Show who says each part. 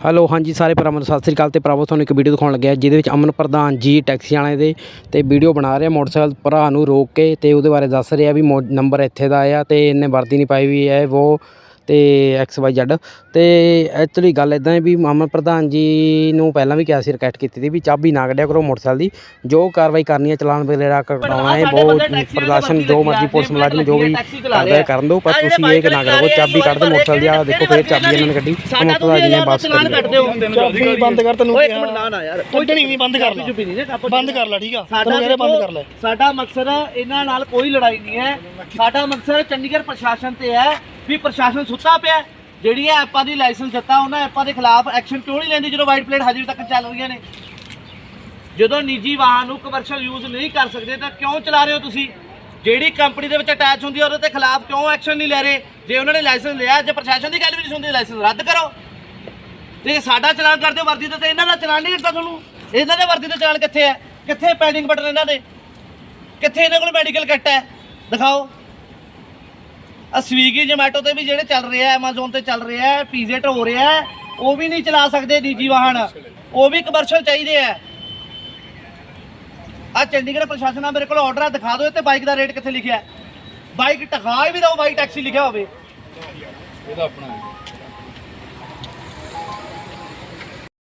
Speaker 1: Hello, ਹਾਂਜੀ ਸਾਰੇ ਭਰਾਵਾਂ ਨੂੰ ਸਤਿ ਸ੍ਰੀ ਅਕਾਲ ਤੇ ਭਰਾਵੋ, ਤੁਹਾਨੂੰ ਇੱਕ ਵੀਡੀਓ ਦਿਖਾਉਣ ਲੱਗਿਆ, ਜਿਹਦੇ ਵਿੱਚ ਅਮਨ ਪ੍ਰਧਾਨ ਜੀ ਟੈਕਸੀ ਵਾਲੇ ਦੇ ਤੇ ਵੀਡੀਓ ਬਣਾ ਰਿਹਾ ਮੋਟਰਸਾਈਕਲ ਭਰਾ ਨੂੰ ਰੋਕ ਕੇ ਤੇ ਉਹਦੇ ਬਾਰੇ ਦੱਸ ਰਿਹਾ ਵੀ ਮੋ- ਨੰਬਰ ਇੱਥੇ ਦਾ ਆ ਤੇ ਇਹਨੇ ਵਰਦੀ ਨਹੀਂ ਪਾਈ ਵੀ ਹੈ ਉਹ ਤੇ ਐਕਸ ਵਾਈ ਜ਼ੈਡ ਤੇ ਐਕਚੁਅਲੀ ਗੱਲ ਇਦਾਂ ਹੈ ਵੀ ਅਮਨ ਪ੍ਰਧਾਨ ਜੀ ਨੂੰ ਪਹਿਲਾਂ ਵੀ ਕਿਹਾ ਸੀ ਰਿਕਵੈਸਟ ਕੀਤੀ ਸੀ ਵੀ ਚਾਬੀ ਨਾ ਕੱਢਿਆ ਕਰੋ ਮੋਟਰਸਾਈਕਲ ਦੀ। ਜੋ ਕਾਰਵਾਈ ਕਰਨੀ ਹੈ ਚਲਾਨ ਵਗੈਰਾ ਕਟਾਉਣਾ ਹੈ ਬਹੁਤ ਪ੍ਰਦਰਸ਼ਨ ਜੋ ਮਰਜ਼ੀ ਪੁਲਿਸ ਮੁਲਾਜ਼ਮ ਜੋ ਵੀ ਕਰਦਾ ਕਰਨ ਦਿਓ ਪਰ ਤੁਸੀਂ ਇਹ ਨਾ ਕਰੋ ਚਾਬੀ ਕੱਢ ਦਿਓ ਮੋਟਰਸਾਈਕਲ ਦੀ ਆ ਦੇਖੋ ਫਿਰ ਚਾਬੀ ਇਹਨਾਂ ਨੇ ਕੱਢੀ। ਮੋਟਰਸਾਈਕਲ ਜੀ ਨੇ ਬੱਸ ਕੱਢੀ।
Speaker 2: ਚਾਬੀ ਬੰਦ ਕਰ ਤੈਨੂੰ
Speaker 3: ਓਏ ਇੱਕ ਮਿੰਟ ਨਾ ਨਾ ਯਾਰ।
Speaker 2: ਕੱਢਣੀ ਨਹੀਂ ਬੰਦ ਕਰ ਲੈ।
Speaker 3: ਚੁੱਪੀ ਨਹੀਂ ਜੇ
Speaker 2: ਬੰਦ ਕਰ ਲੈ ਠੀਕ ਆ?
Speaker 3: ਸਾਡਾ
Speaker 2: ਤੈਨੂੰ ਕਹਿੰਦੇ ਬੰਦ ਕਰ ਲੈ।
Speaker 3: ਸਾਡਾ ਮਕਸਦ ਇਹਨਾਂ ਨਾਲ ਕੋਈ ਲੜਾਈ ਨਹੀਂ ਹੈ। ਸਾਡਾ ਮਕਸਦ ਚੰਡੀਗੜ੍ਹ ਪ੍ਰਸ਼ਾਸਨ ਤੇ ਹੈ ਵੀ ਪ੍ਰਸ਼ਾਸਨ ਸੁੱਤਾ ਪਿਆ ਜਿਹੜੀਆਂ ਐਪਾਂ ਦੀ ਲਾਇਸੈਂਸ ਦਿੱਤਾ, ਉਹਨਾਂ ਐਪਾਂ ਦੇ ਖਿਲਾਫ ਐਕਸ਼ਨ ਕਿਉਂ ਨਹੀਂ ਲੈਂਦੀ ਜਦੋਂ ਵਾਈਟ ਪਲੇਟ ਹਜੇ ਤੱਕ ਚੱਲ ਰਹੀਆਂ ਨੇ? ਜਦੋਂ ਨਿੱਜੀ ਵਾਹਨ ਨੂੰ ਕਮਰਸ਼ੀਅਲ ਯੂਜ਼ ਨਹੀਂ ਕਰ ਸਕਦੇ, ਤਾਂ ਕਿਉਂ ਚਲਾ ਰਹੇ ਹੋ ਤੁਸੀਂ? ਜਿਹੜੀ ਕੰਪਨੀ ਦੇ ਵਿੱਚ ਅਟੈਚ ਹੁੰਦੀ ਹੈ ਉਹਦੇ ਤੇ ਖਿਲਾਫ ਕਿਉਂ ਐਕਸ਼ਨ ਨਹੀਂ ਲੈ ਰਹੇ? ਜੇ ਉਹਨਾਂ ਨੇ ਲਾਇਸੈਂਸ ਲਿਆ, ਜੇ ਪ੍ਰਸ਼ਾਸਨ ਦੀ ਗੱਲ ਵੀ ਨਹੀਂ ਸੁਣਦੇ, ਲਾਇਸੈਂਸ ਰੱਦ ਕਰੋ। ਤੇ ਸਾਡਾ ਚਲਾਨ ਕਰਦੇ ਹੋ ਵਰਦੀ ਦਾ ਤੇ ਇਹਨਾਂ ਦਾ ਚਲਾਨ ਨਹੀਂ ਦਿੱਤਾ ਤੁਹਾਨੂੰ। ਇਹਨਾਂ ਦੇ ਵਰਦੀ ਦਾ ਚਲਾਨ ਕਿੱਥੇ ਹੈ? ਕਿੱਥੇ ਪੈਂਡਿੰਗ ਬਟਨ ਇਹਨਾਂ ਦੇ? ਕਿੱਥੇ ਇਹਨਾਂ ਕੋਲ ਮੈਡੀਕਲ ਕਿੱਟ ਹੈ? ਦਿਖਾਓ। ਆ ਸਵੀਗੀ ਜੋਮੈਟੋ ਤੇ ਵੀ ਜਿਹੜੇ ਚੱਲ ਰਿਹਾ ਐਮਾਜ਼ਨ ਤੇ ਚੱਲ ਰਿਹਾ ਹੈ ਪੀਜ਼ੇਟ ਹੋ ਰਿਹਾ ਹੈ, ਉਹ ਵੀ ਨਹੀਂ ਚਲਾ ਸਕਦੇ ਨਿੱਜੀ ਵਾਹਨ। ਉਹ ਵੀ ਕਮਰਸ਼ਲ ਚਾਹੀਦੇ ਆ ਆ ਚੰਡੀਗੜ੍ਹ ਪ੍ਰਸ਼ਾਸਨ ਆ, ਮੇਰੇ ਕੋਲ ਆਰਡਰ ਆ, ਦਿਖਾ ਦਿਓ ਤੇ ਬਾਈਕ ਦਾ ਰੇਟ ਕਿੱਥੇ ਲਿਖਿਆ ਬਾਈਕ ਟਖਾ ਵੀ ਦਿਓ ਬਾਈਕ ਟੈਕਸੀ ਲਿਖਿਆ ਹੋਵੇ।
Speaker 2: ਇਹਦਾ ਆਪਣਾ